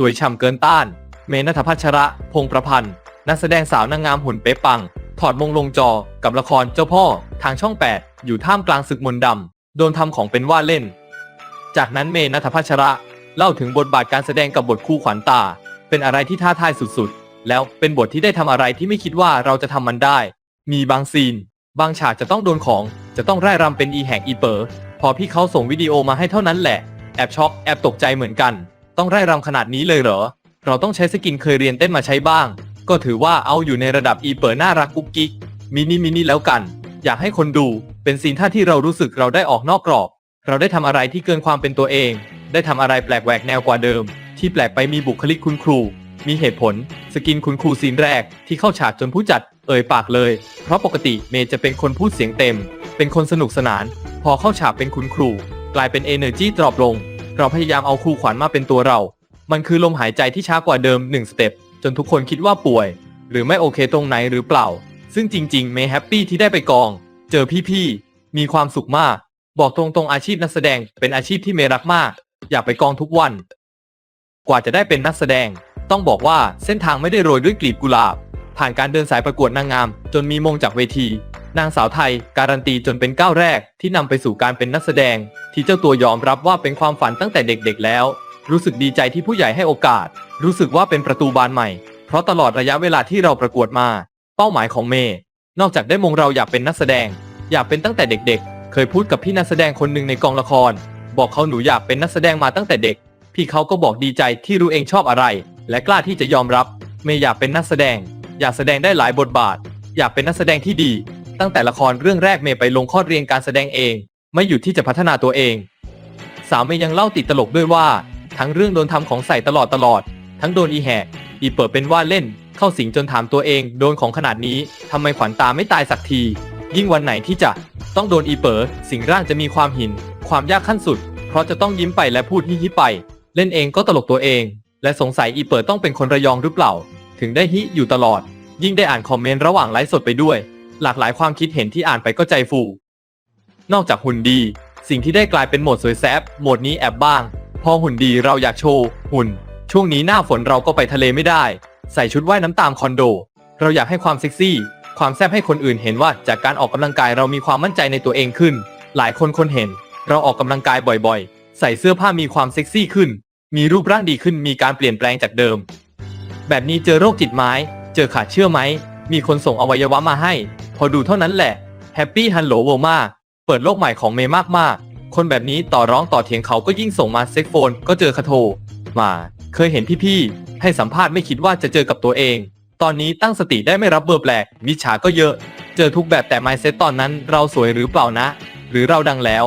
สวยฉ่ำเกินต้าน เมนัทพัชระ พงษ์ประพันธ์ นักแสดงสาวนางงามหุ่นเป๊ะปัง ถอดมงลงจอ กับละครเจ้าพ่อ ทางช่อง 8 อยู่ท่ามกลางศึกมนต์ดำ โดนทำของเป็นว่าเล่น จากนั้นเมนัทพัชระ เล่าถึงบทบาทการแสดงกับบทคู่ขวัญตา เป็นอะไรที่ท้าทายสุดๆ แล้วเป็นบทที่ได้ทำอะไรที่ไม่คิดว่าเราจะทำมันได้ มีบางซีน บางฉากจะต้องโดนของ จะต้องไร่รำเป็นอีแหกอีเปอร์พอพี่เขาส่งวิดีโอมาให้เท่านั้นแหละ แอบช็อก แอบตกใจเหมือนกัน ต้องไร่รำขนาดนี้เลยเหรอ เราต้องใช้สกินเคยเรียนเต้นมาใช้บ้าง ก็ถือว่าเอาอยู่ในระดับอีเปอร์น่ารักกุ๊กกิ๊กมินิมินิแล้วกัน อยากให้คนดูเป็นซีนท่าที่เรารู้สึกเราได้ออกนอกกรอบ เราได้ทำอะไรที่เกินความเป็นตัวเอง ได้ทำอะไรแปลกแหวกแนวกว่าเดิม ที่แปลกไปมีบุคลิกคุณครู มีเหตุผล สกินคุณครูซีนแรก ที่เข้าฉากจนผู้จัดเอ่ยปากเลย เพราะปกติเมย์จะเป็นคนพูดเสียงเต็ม เป็นคนสนุกสนาน พอเข้าฉากเป็นคุณครู กลายเป็นเอเนอร์จีดรอปลง เราพยายามเอาครูขวัญมาเป็นตัวเรา มันคือลมหายใจที่ช้ากว่าเดิมหนึ่งสเต็ปจนทุกคนคิดว่าป่วย หรือไม่โอเคตรงไหนหรือเปล่า ซึ่งจริงๆเมย์แฮปปี้ที่ได้ไปกอง เจอพี่ๆมีความสุขมาก บอกตรงๆอาชีพนักแสดงเป็นอาชีพที่เมย์รักมาก อยากไปกองทุกวัน กว่าจะได้เป็นนักแสดง ต้องบอกว่าเส้นทางไม่ได้โรยด้วยกลีบกุหลาบ ผ่านการเดินสายประกวดนางงาม จนมีมงจากเวที นางสาวไทยการันตีจนเป็นก้าวแรกที่นำไปสู่การเป็นนักแสดง ที่เจ้าตัวยอมรับว่าเป็นความฝันตั้งแต่เด็กๆแล้ว รู้สึกดีใจที่ผู้ใหญ่ให้โอกาส รู้สึกว่าเป็นประตูบานใหม่ เพราะตลอดระยะเวลาที่เราประกวดมา เป้าหมายของเมย์นอกจากได้มงเราอยากเป็นนักแสดง อยากเป็นตั้งแต่เด็ก ๆ เคยพูดกับพี่นักแสดงคนหนึ่งในกองละคร บอกเขาหนูอยากเป็นนักแสดงมาตั้งแต่เด็ก พี่เขาก็บอกดีใจที่รู้เองชอบอะไร และกล้าที่จะยอมรับ เมย์อยากเป็นนักแสดง อยากแสดงได้หลายบทบาท อยากเป็นนักแสดงที่ดี ตั้งแต่ละครเรื่องแรกเมย์ไปลงคอเรียนการแสดงเอง ไม่หยุดที่จะพัฒนาตัวเอง สาวเมย์ยังเล่าติดตลกด้วยว่า ทั้งเรื่องโดนทำของใส่ตลอดตลอด ทั้งโดนอีแหกอีเปิดเป็นว่าเล่น เข้าสิงจนถามตัวเอง โดนของขนาดนี้ทำไมขวัญตาไม่ตายสักที ยิ่งวันไหนที่จะต้องโดนอีเปิดสิงร่างจะมีความหิน ความยากขั้นสุด เพราะจะต้องยิ้มไปและพูดฮิฮิไป เล่นเองก็ตลกตัวเอง และสงสัยอีเปิดต้องเป็นคนระยองหรือเปล่า ถึงได้ฮิอยู่ตลอด ยิ่งได้อ่านคอมเมนต์ระหว่างไลฟ์สดไปด้วย หลากหลายความคิดเห็นที่อ่านไปก็ใจฟู นอกจากหุ่นดี สิ่งที่ได้กลายเป็นโหมดสวยแซบโหมดนี้แอบบ้าง พอหุ่นดีเราอยากโชว์หุ่น ช่วงนี้หน้าฝนเราก็ไปทะเลไม่ได้ ใส่ชุดว่ายน้ำตามคอนโด เราอยากให้ความเซ็กซี่ ความแซบให้คนอื่นเห็นว่าจากการออกกำลังกายเรามีความมั่นใจในตัวเองขึ้น หลายคนคนเห็น เราออกกำลังกายบ่อยๆ ใส่เสื้อผ้ามีความเซ็กซี่ขึ้น มีรูปร่างดีขึ้นมีการเปลี่ยนแปลงจากเดิม แบบนี้เจอโรคจิตไหมเจอขาดเชื่อไหม มีคนส่งอวัยวะมาให้ พอดูเท่านั้นแหละแฮปปี้ฮันโหลเวมาเปิดโลกใหม่ของเมย์มากๆ คนแบบนี้ต่อร้องต่อเถียงเขาก็ยิ่งส่งมาเซ็กโฟน ก็เจอคาโทมา เคยเห็นพี่ๆให้สัมภาษณ์ไม่คิดว่าจะเจอกับตัวเอง ตอนนี้ตั้งสติได้ไม่รับเบอร์แปลกมิจฉาก็เยอะ เจอทุกแบบแต่ไมเซ็ตตอนนั้นเราสวยหรือเปล่านะ หรือเราดังแล้ว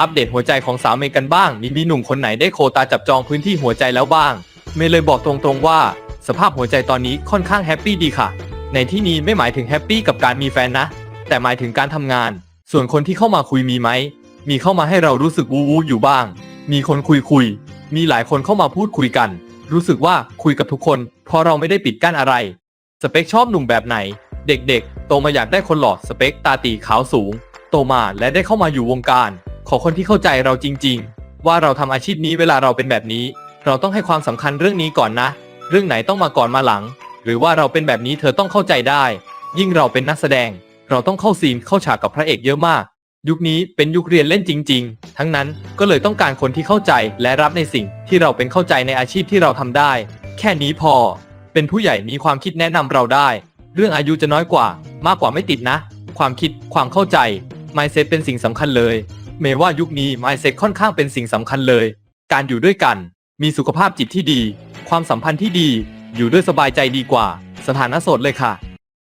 อัปเดตหัวใจของสาวเมย์กันบ้าง มีหนุ่มคนไหนได้โควตาจับจองพื้นที่หัวใจแล้วบ้าง เมย์เลยบอกตรงๆว่า สภาพหัวใจตอนนี้ค่อนข้างแฮปปี้ดีค่ะ ในที่นี้ไม่หมายถึงแฮปปี้กับการมีแฟนนะ แต่หมายถึงการทำงาน ส่วนคนที่เข้ามาคุยมีไหม มีเข้ามาให้เรารู้สึกวูวูอยู่บ้าง มีคนคุยคุย มีหลายคนเข้ามาพูดคุยกัน รู้สึกว่าคุยกับทุกคน เพราะเราไม่ได้ปิดกั้นอะไร สเปคชอบหนุ่มแบบไหน เด็กๆ โตมาอยากได้คนหล่อสเปคตาตีขาวสูง โตมาและได้เข้ามาอยู่วงการ ขอคนที่เข้าใจเราจริง ๆ ว่าเราทำอาชีพนี้เวลาเราเป็นแบบนี้ เราต้องให้ความสำคัญเรื่องนี้ก่อนนะ เรื่องไหนต้องมาก่อนมาหลัง หรือว่าเราเป็นแบบนี้เธอต้องเข้าใจได้ ยิ่งเราเป็นนักแสดง เราต้องเข้าซีนเข้าฉากกับพระเอกเยอะมาก ยุคนี้เป็นยุคเรียนเล่นจริง ๆ ทั้งนั้นก็เลยต้องการคนที่เข้าใจและรับในสิ่งที่เราเป็นเข้าใจในอาชีพที่เราทำได้ แค่นี้พอ เป็นผู้ใหญ่มีความคิดแนะนำเราได้ เรื่องอายุจะน้อยกว่า มากกว่าไม่ติดนะ ความคิดความเข้าใจ mindset เป็นสิ่งสำคัญเลย เมว่ายุคนี้ mindset ค่อนข้างเป็นสิ่งสำคัญเลย การอยู่ด้วยกัน มีสุขภาพจิตที่ดี ความสัมพันธ์ที่ดี อยู่ด้วยสบายใจดีกว่า สถานะโสดเลยค่ะ